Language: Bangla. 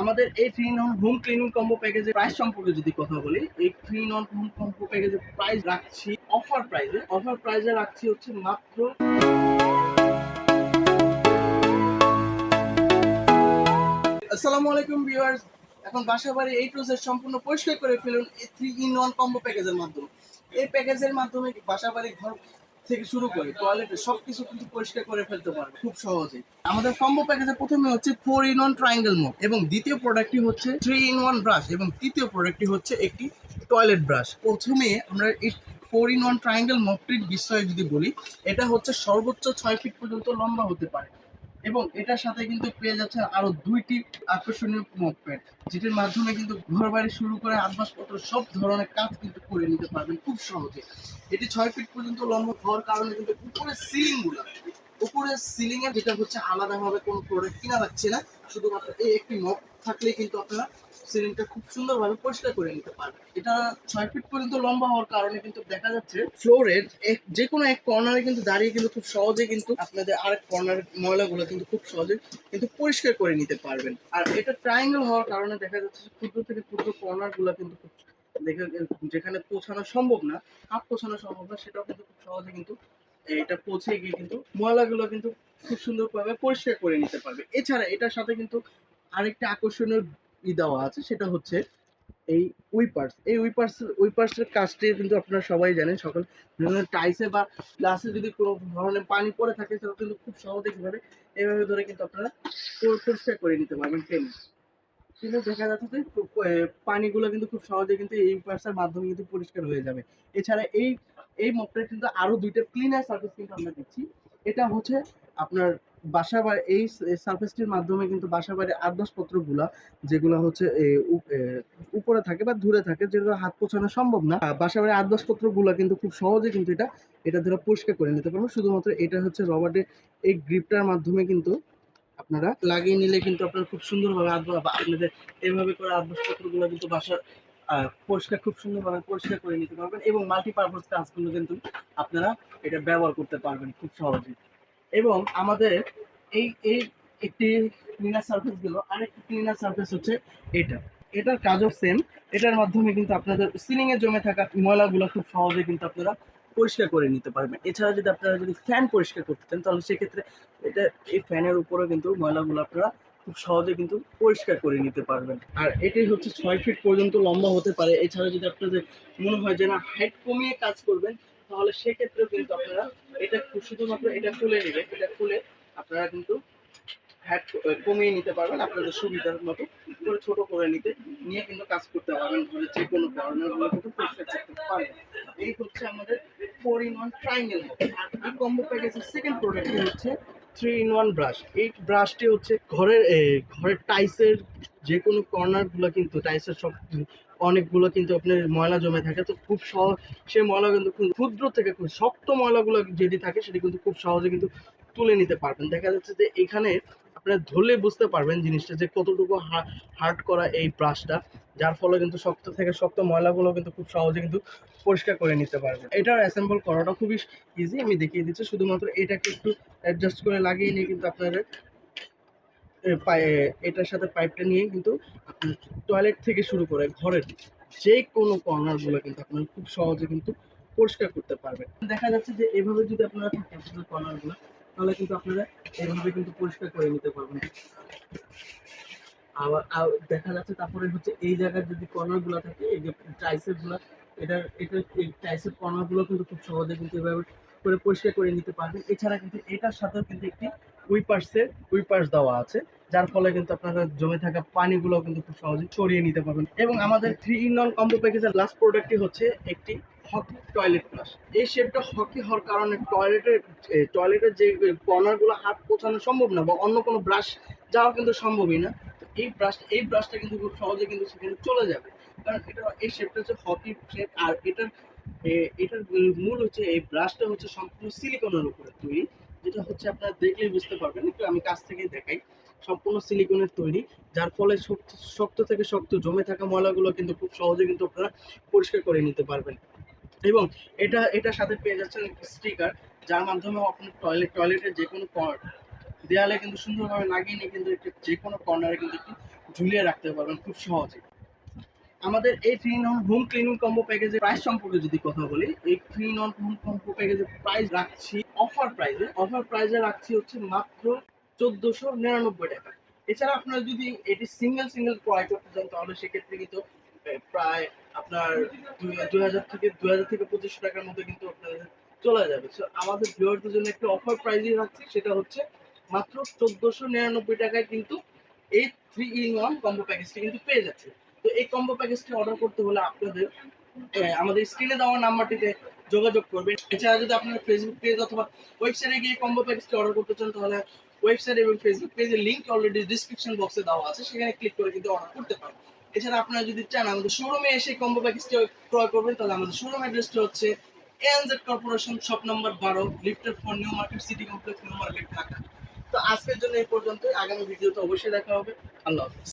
আমাদের এই three in one home cleaning combo প্যাকেজের প্রাইস সম্পর্কে যদি কথা বলি, এই থ্রি ইন হোম কম্বো প্যাকেজের প্রাইস রাখছি অফার প্রাইসে অফার প্রাইসে রাখছি হচ্ছে মাত্র আসসালামু আলাইকুম ভিউয়ার্স এখন বাসা বাড়ি এই প্রসেস সম্পূর্ণ পরিষ্কার করে ফেলুন এই থ্রি ইন ওয়ান কম্বো প্যাকেজের মাধ্যমে। এই প্যাকেজের মাধ্যমে বাসা বাড়ি ঘর থেকে শুরু করে টয়লেটে সবকিছু কিন্তু পরিষ্কার করে ফেলতে পারবে খুব সহজে আমাদের কম্বো প্যাকেজে প্রথমে হচ্ছে four in one triangle mode এবং দ্বিতীয় প্রোডাক্টটি হচ্ছে থ্রি ইন ওয়ান ব্রাশ এবং তৃতীয় প্রোডাক্টটি হচ্ছে একটি টয়লেট ব্রাশ প্রথমে আমরা এই ফোর ইন ওয়ান ট্রায়াঙ্গেল মপটির বিষয়ে যদি বলি, এটা হচ্ছে সর্বোচ্চ ছয় ফিট পর্যন্ত লম্বা হতে পারে। এবং এটার সাথে কিন্তু পেয়ে যাচ্ছে আরও দুইটি আকর্ষণীয় মপ প্যাড যেটির মাধ্যমে কিন্তু ঘর বাড়ি শুরু করে আসবাসপত্র সব ধরনের কাজ কিন্তু করে নিতে পারবেন খুব সহজে। এটি ছয় ফিট পর্যন্ত লম্বা হওয়ার কারণে কিন্তু উপরের সিলিংগুলো উপরের সিলিং এর যেটা হচ্ছে আলাদাভাবে কোনো প্রোডাক্ট কিনা লাগছে না, শুধুমাত্র এই একটি মপ থাকলেই কিন্তু আপনারা সিলিংটা খুব সুন্দরভাবে পরিষ্কার করে নিতে পারবে। এটা ছয় ফিট পর্যন্ত লম্বা হওয়ার কারণে কিন্তু দেখা যাচ্ছে ফ্লোরের এক, যে কোনো এক কর্নারে কিন্তু দাঁড়িয়ে কিন্তু খুব সহজে কিন্তু আপনাদের আরেক কর্নারের ময়লাগুলো কিন্তু খুব সহজে কিন্তু পরিষ্কার করে নিতে পারবেন। আর এটা ট্রায়াঙ্গেল হওয়ার কারণে দেখা যাচ্ছে ক্ষুদ্র থেকে ক্ষুদ্র কর্নারগুলো কিন্তু খুব যেখানে পৌঁছানো সম্ভব না, হাত পৌঁছানো সম্ভব না, সেটাও কিন্তু খুব সহজে কিন্তু এটা পৌঁছে গিয়ে কিন্তু ময়লাগুলো কিন্তু খুব সুন্দরভাবে পরিষ্কার করে নিতে পারবে। এছাড়া এটার সাথে কিন্তু আরেকটা আকর্ষণীয় ই দেওয়া আছে, সেটা হচ্ছে এই উইপার্স এই উইপার্স উইপার্সের কাজটি কিন্তু আপনারা সবাই জানেন, সকল টাইসে বা গ্লাসে যদি কোনো ধরনের পানি পড়ে থাকে, সেটা কিন্তু খুব সহজে কীভাবে এইভাবে ধরে কিন্তু আপনারা পরিষ্কার করে নিতে পারবেন টেনে কিন্তু দেখা যাচ্ছে যে পানিগুলো কিন্তু খুব সহজে কিন্তু এই উইপার্সের মাধ্যমে কিন্তু পরিষ্কার হয়ে যাবে। এছাড়া এই এই মপটা কিন্তু আরও দুইটা ক্লিনার সার্ভিস কিন্তু আমরা দিচ্ছি এটা হচ্ছে আপনার বাসা বাড়ি, এই সার্ভিসটির মাধ্যমে কিন্তু বাসা বাড়ির আসবাবপত্রগুলা যেগুলো হচ্ছে উপরে থাকে বা দূরে থাকে যেগুলো হাত পোছানো সম্ভব না বাসা বাড়ির আসবাবপত্রগুলো কিন্তু খুব সহজে কিন্তু এটা এটা ধরে পরিষ্কার করে নিতে পারব শুধুমাত্র এটা হচ্ছে রবার্টের এই গ্রিপটার মাধ্যমে কিন্তু আপনারা লাগিয়ে নিলে কিন্তু আপনারা খুব সুন্দরভাবে আপনাদের এইভাবে করে আসবাবপত্রগুলো কিন্তু বাসার পরিষ্কার, খুব সুন্দরভাবে পরিষ্কার করে নিতে পারবেন এবং মাল্টিপারপাস কাজগুলো কিন্তু আপনারা এটা ব্যবহার করতে পারবেন খুব সহজে। এবং আমাদের এই এই একটি ক্লিনার সার্ফেসগুলো, আরেকটি ক্লিনার সার্ফেস হচ্ছে এটা। এটার কাজও সেম এটার মাধ্যমে কিন্তু আপনাদের সিলিং এ জমে থাকা ময়লাগুলো খুব সহজে কিন্তু আপনারা পরিষ্কার করে নিতে পারবেন। এছাড়া যদি আপনারা যদি ফ্যান পরিষ্কার করতে চান, তাহলে সেক্ষেত্রে এটা এই ফ্যানের উপরেও কিন্তু ময়লাগুলো আপনারা খুব সহজে কিন্তু পরিষ্কার করে নিতে পারবেন। আর এটাই হচ্ছে ছয় ফিট পর্যন্ত লম্বা হতে পারে। এছাড়া যদি আপনাদের মনে হয় যে, না হাইট কমিয়ে কাজ করবেন, তাহলে সেক্ষেত্রেও কিন্তু আপনারা এটা শুধুমাত্র এটা খুলে নেবে এটা খুলে আপনারা কিন্তু হ্যাট কমিয়ে নিতে পারবেন। আপনাদের সুবিধার মতো করে ছোট করে নিতে, নিয়ে কিন্তু কাজ করতে পারবেন। ঘরে যে কোনো কারণে কিন্তু পরিষ্কার করতে পারবেন। এই হচ্ছে আমাদের ফোর ইন ওয়ান ট্রাইঙ্গেল আর এই কম্বো প্যাকেজের সেকেন্ড প্রোডাক্টটি হচ্ছে থ্রি ইন ওয়ান ব্রাশ এই ব্রাশটি হচ্ছে ঘরের ঘরের টাইসের যে কোনো কর্নারগুলো কিন্তু টাইসের সব অনেকগুলো কিন্তু আপনার ময়লা জমে থাকে। তো খুব সহজ সে ময়লা কিন্তু ক্ষুদ্র থেকে খুব শক্ত ময়লাগুলো যেটি থাকে, সেটি কিন্তু খুব সহজে কিন্তু তুলে নিতে পারবেন। দেখা যাচ্ছে যে এখানে আপনার ধরলে বুঝতে পারবেন জিনিসটা যে কতটুকু হার্ড করা এই ব্রাশটা যার ফলে কিন্তু শক্ত থেকে শক্ত ময়লাগুলো কিন্তু খুব সহজে কিন্তু পরিষ্কার করে নিতে পারবেন। এটার অ্যাসেম্বল করাটা খুবই ইজি আমি দেখিয়ে দিচ্ছি। শুধুমাত্র এটাকে একটু অ্যাডজাস্ট করে লাগিয়ে নিয়ে কিন্তু আপনাদের এটার সাথে পাইপটা নিয়ে কিন্তু টয়লেট থেকে শুরু করে ঘরের যে কোনো কর্নারগুলো কিন্তু আপনারা খুব সহজে কিন্তু পরিষ্কার করতে পারবেন। দেখা যাচ্ছে যে এভাবে যদি আপনারা কর্নারগুলো তাহলে কিন্তু আপনারা এভাবে কিন্তু পরিষ্কার করে নিতে পারবেন। আবার দেখা যাচ্ছে তারপরে হচ্ছে এই জায়গার যদি কর্নারগুলো থাকে, এই যে টাইসেরগুলো এটা এটা এই টাইসের কর্নারগুলো কিন্তু খুব সহজে কিন্তু এভাবে করে পরিষ্কার করে নিতে পারবেন। এছাড়া কিন্তু এটার সাথেও কিন্তু একটি উইপার্সের উইপার্স দেওয়া আছে, যার ফলে কিন্তু আপনারা জমে থাকা পানিগুলো কিন্তু খুব সহজে ছড়িয়ে নিতে পারবেন। এবং আমাদের থ্রি ইন ওয়ান কম্বো প্যাকেজের লাস্ট প্রোডাক্টটি হচ্ছে একটি হকি টয়লেট ব্রাশ এই শেপটা হকি হওয়ার কারণে টয়লেটের টয়লেটের যে কর্নারগুলো হাত পৌঁছানো সম্ভব না বা অন্য কোনো ব্রাশ যাওয়া কিন্তু সম্ভবই না। এই ব্রাশ এই ব্রাশটা কিন্তু খুব সহজে কিন্তু সেখানে চলে যাবে। কারণ এটা, এই শেপটা হচ্ছে হকি শেপ আর এটার এটার মূল হচ্ছে এই ব্রাশটা হচ্ছে সম্পূর্ণ সিলিকনের উপরে তৈরি, যেটা হচ্ছে আপনারা দেখলেই বুঝতে পারবেন। একটু আমি কাছ থেকে দেখাই। সম্পূর্ণ সিলিকনের তৈরি, যার ফলে শক্ত থেকে শক্ত জমে থাকা ময়লাগুলো কিন্তু খুব সহজে কিন্তু আপনারা পরিষ্কার করে নিতে পারবেন। এবং এটা, এটার সাথে পেয়ে যাচ্ছেন স্টিকার যার মাধ্যমে আপনি টয়লেট টয়লেটের যে কোনো দেয়ালে কিন্তু সুন্দরভাবে লাগিয়ে নিয়ে কিন্তু একটা যে কোনো কর্নারে কিন্তু একটি ঝুলিয়ে রাখতে পারবেন খুব সহজে। আমাদের এই three in one home cleaning combo প্যাকেজের প্রাইস সম্পর্কে যদি কথা বলি, এই three in one home combo প্যাকেজের প্রাইস রাখছি অফার প্রাইসে অফার প্রাইসে রাখছি হচ্ছে মাত্র চোদ্দোশো নিরানব্বই টাকা। এছাড়া আপনারা যদি এটি সিঙ্গেল সিঙ্গেল ক্রয় করতে চান, তাহলে সেক্ষেত্রে কিন্তু প্রায় আপনার দুই হাজার থেকে দুই হাজার থেকে পঁচিশশো টাকার মধ্যে কিন্তু আপনাদের চলে যাবে। So, আমাদের ভিউয়ারদের জন্য একটা অফার প্রাইসে রাখছি সেটা হচ্ছে মাত্র চোদ্দোশো নিরানব্বই টাকায় কিন্তু এই থ্রি ইন ওয়ান কম্বো প্যাকেজটি কিন্তু পেয়ে যাচ্ছে। তো এই কম্বো প্যাকেজটি অর্ডার করতে হলে আপনাদের আমাদের স্ক্রিনে দেওয়া নাম্বারটিতে যোগাযোগ করবেন। এছাড়া যদি আপনার ফেসবুক পেজ অথবা ওয়েবসাইটে গিয়ে কম্বো প্যাকেজটি অর্ডার করতে চান তাহলে ওয়েবসাইট এবং ফেসবুক পেজের লিঙ্ক অলরেডি ডিসক্রিপশন বক্সে দেওয়া আছে। সেখানে ক্লিক করে কিন্তু অর্ডার করতে পারেন এছাড়া আপনারা যদি চান আমাদের শোরুমে এসে কম্বো প্যাকেজটি ক্রয় করবেন, তাহলে আমাদের শোরুম অ্যাড্রেসটি হচ্ছে এনজেড কর্পোরেশন শপ নম্বর বারো lifted for new market city complex new market Dhaka তো আজকের জন্য এই পর্যন্ত আগামী ভিডিওতে অবশ্যই দেখা হবে। আল্লাহ হাফিজ।